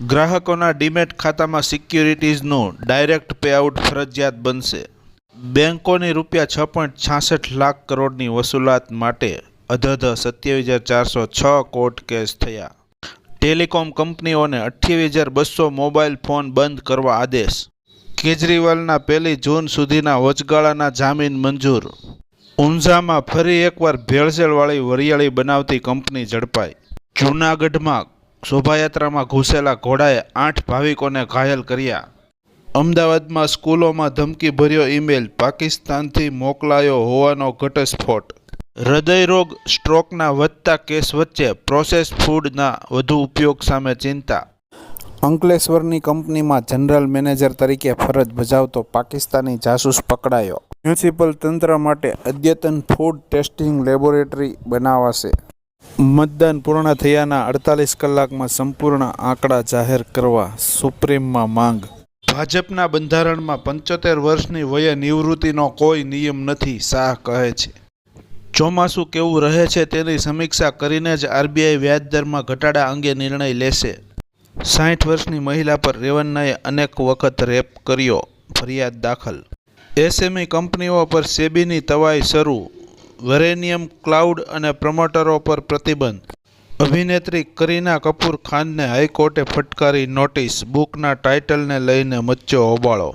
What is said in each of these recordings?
ગ્રાહકોના ડીમેટ ખાતામાં સિક્યુરિટીઝનું direct payout ફરજિયાત બનશે. બેંકોની રૂપિયા છ પોઈન્ટ છાસઠ લાખ કરોડની વસૂલાત માટે અધધ સત્યાવીસ હજાર ચારસો છ કોર્ટ કેસ થયા. ટેલિકોમ કંપનીઓને અઠ્યાવીસ હજાર બસો મોબાઈલ ફોન બંધ કરવા આદેશ. કેજરીવાલના પહેલી જૂન સુધીના વચગાળાના જામીન મંજૂર. ઊંઝામાં ફરી એકવાર ભેળસેળવાળી વરિયાળી બનાવતી કંપની ઝડપાઈ. જૂનાગઢમાં શોભાયાત્રામાં ઘૂસેલા ઘોડાએ આઠ ભાવિકોને ઘાયલ કર્યા. અમદાવાદમાં સ્કૂલોમાં ધમકીભર્યો ઈમેલ પાકિસ્તાનથી મોકલાયો હોવાનો ઘટસ્ફોટ. હૃદયરોગ સ્ટ્રોકના વધતા કેસ વચ્ચે પ્રોસેસ ફૂડના વધુ ઉપયોગ સામે ચિંતા. અંકલેશ્વરની કંપનીમાં જનરલ મેનેજર તરીકે ફરજ બજાવતો પાકિસ્તાની જાસૂસ પકડાયો. મ્યુનિસિપલ તંત્ર માટે અદ્યતન ફૂડ ટેસ્ટિંગ લેબોરેટરી બનાવાશે. મતદાન પૂર્ણ થયાના અડતાલીસ કલાકમાં સંપૂર્ણ આંકડા જાહેર કરવા સુપ્રીમમાં માંગ. ભાજપના બંધારણમાં પંચોતેર વર્ષની વયે નિવૃત્તિનો કોઈ નિયમ નથી, શાહ કહે છે. ચોમાસું કેવું રહે છે તેની સમીક્ષા કરીને જ આરબીઆઈ વ્યાજદરમાં ઘટાડા અંગે નિર્ણય લેશે. સાઠ વર્ષની મહિલા પર રેવન્નાએ અનેક વખત રેપ કર્યો, ફરિયાદ દાખલ. એસએમઈ કંપનીઓ પર સેબીની તવાઈ શરૂ વેરેનિયમ ક્લાઉડ અને પ્રમોટરો પર પ્રતિબંધ. અભિનેત્રી કરીના કપૂર ખાનને હાઈકોર્ટે ફટકારી નોટિસ. બુકના ટાઇટલને લઈને મચ્યો હોબાળો.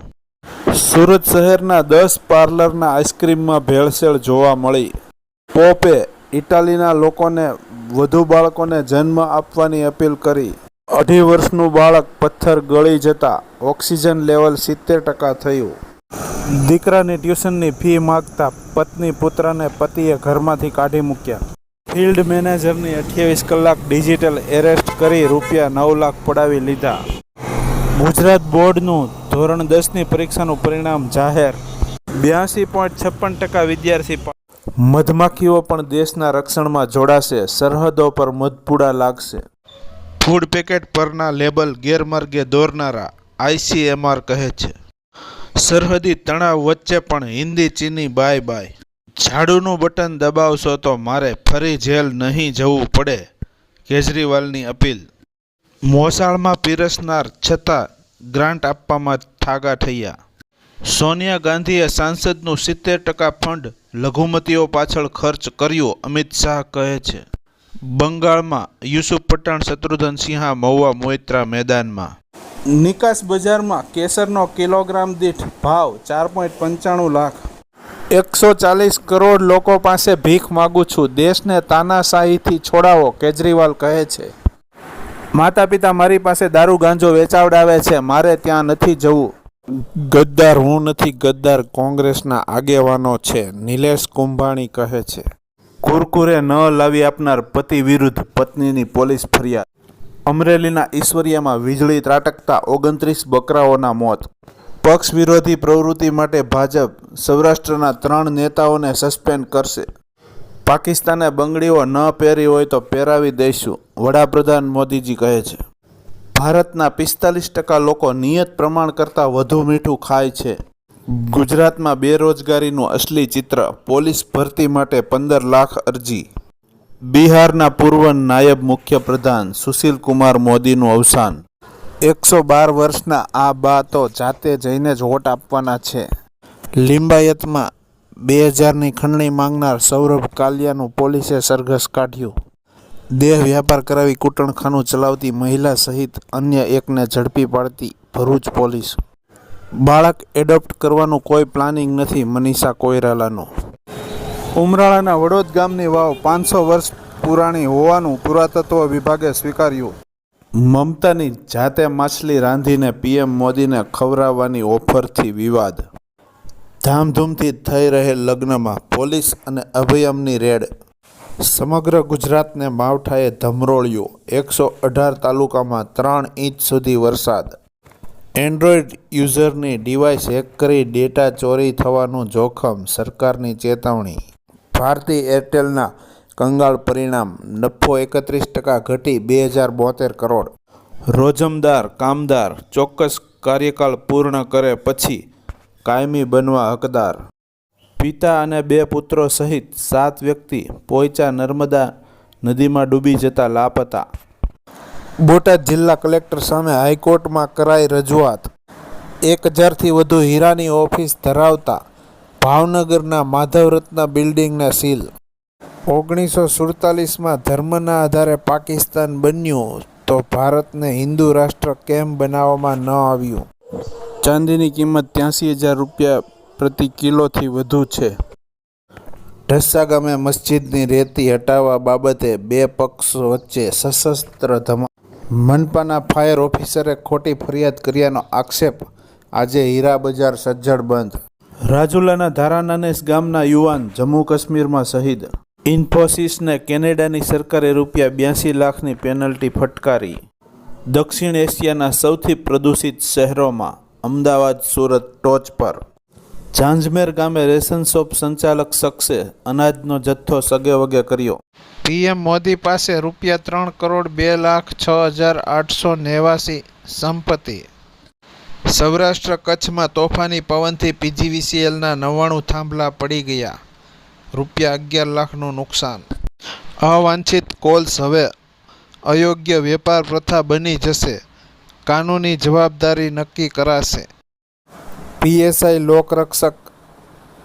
સુરત શહેરના દસ પાર્લરના આઈસ્ક્રીમમાં ભેળસેળ જોવા મળી. પોપે ઇટાલીના લોકોને, વધુ બાળકોને જન્મ આપવાની અપીલ કરી. અઢી વર્ષનું બાળક પથ્થર ગળી જતા ઓક્સિજન લેવલ સિત્તેર ટકા થયું. દીકરાની ટ્યુશનની ફી માગતા પત્ની પુત્રને પતિએ ઘરમાંથી કાઢી મૂક્યા. ફિલ્ડ મેનેજરની અઠ્યાવીસ કલાક ડિજિટલ એરેસ્ટ કરી રૂપિયા નવ લાખ પડાવી લીધા. ગુજરાત બોર્ડનું ધોરણ દસની પરીક્ષાનું પરિણામ જાહેર. બ્યાસી પોઈન્ટ છપ્પન ટકા વિદ્યાર્થી મધમાખીઓ પણ દેશના રક્ષણમાં જોડાશે, સરહદો પર મધપુડા લાગશે. ફૂડ પેકેટ પરના લેબલ ગેરમાર્ગે દોરનારા આઈસીએમઆર કહે છે. સરહદી તણાવ વચ્ચે પણ હિન્દી ચીની બાય બાય. ઝાડુનું બટન દબાવશો તો મારે ફરી જેલ નહીં જવું પડે, કેજરીવાલની અપીલ. મોસાળમાં પીરસનાર છતાં ગ્રાન્ટ આપવામાં ઠાગા થયા સોનિયા ગાંધીએ સાંસદનું સિત્તેર ટકા ફંડ લઘુમતીઓ પાછળ ખર્ચ કર્યું, અમિત શાહ કહે છે. બંગાળમાં યુસુફ પઠાણ, શત્રુઘ્ન સિંહા, મહુવા મોઇત્રા મેદાનમાં નિકાસ બજારમાં કેસરનો કિલોગ્રામ દીઠ ભાવ ચાર પોઈન્ટ પંચાણું લાખ. એકસો ચાલીસ કરોડ લોકો પાસે ભીખ માગું છું. દેશને તાનાશાહીથી છોડાવો, કેજરીવાલ કહે છે. માતા પિતા મારી પાસે દારૂ ગાંજો વેચાવડાવે છે. મારે ત્યાં નથી જવું. ગદ્દાર હું નથી. ગદ્દાર કોંગ્રેસના આગેવાનો છે. નિલેશ કુંભાણી કહે છે. કુરકુરે ન લાવી આપનાર પતિ વિરુદ્ધ પત્નીની પોલીસ ફરિયાદ. અમરેલીના ઈશ્વરિયામાં વીજળી ત્રાટકતા ઓગણત્રીસ બકરાઓના મોત. પક્ષ વિરોધી પ્રવૃત્તિ માટે ભાજપ સૌરાષ્ટ્રના ત્રણ નેતાઓને સસ્પેન્ડ કરશે. પાકિસ્તાને બંગડીઓ ન પહેરી હોય તો પહેરાવી દઈશું, વડાપ્રધાન મોદીજી કહે છે. ભારતના પિસ્તાલીસ ટકા લોકો નિયત પ્રમાણ કરતાં વધુ મીઠું ખાય છે. ગુજરાતમાં બેરોજગારીનું અસલી ચિત્ર, પોલીસ ભરતી માટે પંદર લાખ અરજી. બિહારના પૂર્વ નાયબ મુખ્યપ્રધાન સુશીલ કુમાર મોદીનું અવસાન. એકસો બાર વર્ષના આ બા તો જાતે જઈને જ વોટ આપવાના છે. લિંબાયતમાં બે હજારની ખંડણી માંગનાર સૌરભ કાલિયાનું પોલીસે સરઘસ કાઢ્યું. દેહ વ્યાપાર કરાવી કૂટણખાનું ચલાવતી મહિલા સહિત અન્ય એકને ઝડપી પાડતી ભરૂચ પોલીસ. બાળક એડોપ્ટ કરવાનું કોઈ પ્લાનિંગ નથી મનીષા કોઈરાલાનું. ઉમરાળાના વડોદ ગામની વાવ પાંચસો વર્ષ પુરાણી હોવાનું પુરાતત્વ વિભાગે સ્વીકાર્યું. મમતાની જાતે માછલી રાંધીને પીએમ મોદીને ખવડાવવાની ઓફરથી વિવાદ. ધામધૂમથી થઈ રહેલ લગ્નમાં પોલીસ અને અભયમની રેડ. સમગ્ર ગુજરાતને માવઠાએ ધમરોળ્યું. એકસો અઢાર તાલુકામાં ત્રણ ઇંચ સુધી વરસાદ. એન્ડ્રોઈડ યુઝરની ડિવાઇસ હેક કરી ડેટા ચોરી થવાનું જોખમ સરકારની ચેતવણી. ભારતી એરટેલના કંગાળ પરિણામ નફો એકત્રીસ ટકા ઘટી બે હજાર બોતેર કરોડ. રોજમદાર, કામદાર ચોક્કસ કાર્યકાળ પૂર્ણ કરે પછી કાયમી બનવા હકદાર. પિતા અને બે પુત્રો સહિત સાત વ્યક્તિ પોઈચા નર્મદા નદીમાં ડૂબી જતા લાપતા. બોટાદ જિલ્લા કલેક્ટર સામે હાઈકોર્ટમાં કરાઈ રજૂઆત. એક હજારથી વધુ હીરાની ઓફિસ ધરાવતા ભાવનગરના માધવરત્ના બિલ્ડિંગના સીલ. ઓગણીસો સુડતાલીસમાં ધર્મના આધારે પાકિસ્તાન બન્યું તો ભારતને હિન્દુ રાષ્ટ્ર કેમ બનાવવામાં ન આવ્યું? ચાંદીની કિંમત ત્યાંસી હજાર રૂપિયા પ્રતિ કિલોથી વધુ છે. ઢસા ગામે મસ્જિદની રેતી હટાવવા બાબતે બે પક્ષો વચ્ચે સશસ્ત્ર ધમા મનપાના ફાયર ઓફિસરે ખોટી ફરિયાદ કર્યાનો આક્ષેપ. આજે હીરા બજાર સજ્જડ બંધ. રાજુલાના ધારાનાનેસ ગામના યુવાન જમ્મુ કાશ્મીરમાં શહીદ. ઇન્ફોસિસને કેનેડાની સરકારે રૂપિયા બ્યાસી લાખની પેનલ્ટી ફટકારી. દક્ષિણ એશિયાના સૌથી પ્રદૂષિત શહેરોમાં અમદાવાદ, સુરત ટોચ પર. ઝાંઝમેર ગામે રેશન શોપ સંચાલક શખ્સે અનાજનો જથ્થો સગે વગે કર્યો. પીએમ મોદી પાસે રૂપિયા ત્રણ કરોડ બે લાખ છ હજાર આઠસો નેવાસી સંપત્તિ. સૌરાષ્ટ્ર કચ્છમાં તોફાની પવનથી પીજીવીસીએલના નવ્વાણું થાંભલા પડી ગયા. રૂપિયા અગિયાર લાખનું નુકસાન. અવાંછિત કોલ્સ હવે અયોગ્ય વેપાર પ્રથા બની જશે. કાનૂની જવાબદારી નક્કી કરાશે. પીએસઆઈ લોકરક્ષક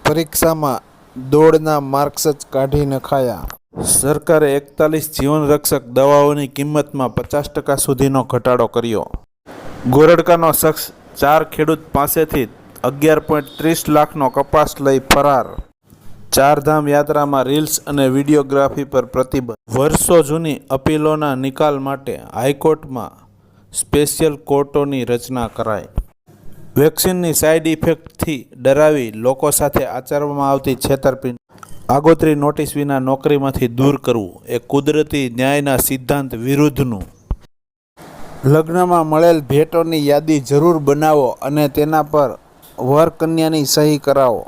પરીક્ષામાં દોડના માર્ક્સ જ કાઢી નખાયા. સરકારે એકતાલીસ જીવનરક્ષક દવાઓની કિંમતમાં પચાસ ટકા સુધીનો ઘટાડો કર્યો. ગોરડકાનો શખ્સ ચાર ખેડૂત પાસેથી અગિયાર પોઈન્ટ ત્રીસ લાખનો કપાસ લઈ ફરાર. ચારધામ યાત્રામાં રીલ્સ અને વિડીયોગ્રાફી પર પ્રતિબંધ. વર્ષો જૂની અપીલોના નિકાલ માટે હાઈકોર્ટમાં સ્પેશિયલ કોર્ટોની રચના કરાઈ. વેક્સિનની સાઇડ ઇફેક્ટથી ડરાવી લોકો સાથે આચરવામાં આવતી છેતરપિંડી. આગોતરી નોટિસ વિના નોકરીમાંથી દૂર કરવું એ કુદરતી ન્યાયના સિદ્ધાંત વિરુદ્ધનું લગ્નમાં મળેલ ભેટોની યાદી જરૂર બનાવો અને તેના પર વર કન્યાની સહી કરાવો.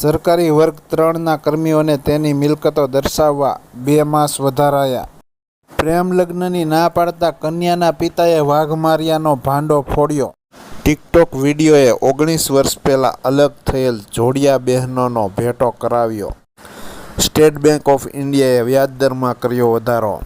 સરકારી વર્ગ ત્રણના કર્મીઓને તેની મિલકતો દર્શાવવા બે માસ વધારાયા. પ્રેમ લગ્નની ના પાડતા કન્યાના પિતાએ વાઘ માર્યાનો ભાંડો ફોડ્યો. ટિકટોક વિડીયોએ ઓગણીસ વર્ષ પહેલાં અલગ થયેલ જોડિયા બહેનોનો ભેટો કરાવ્યો. સ્ટેટ બેંક ઓફ ઇન્ડિયાએ વ્યાજદરમાં કર્યો વધારો.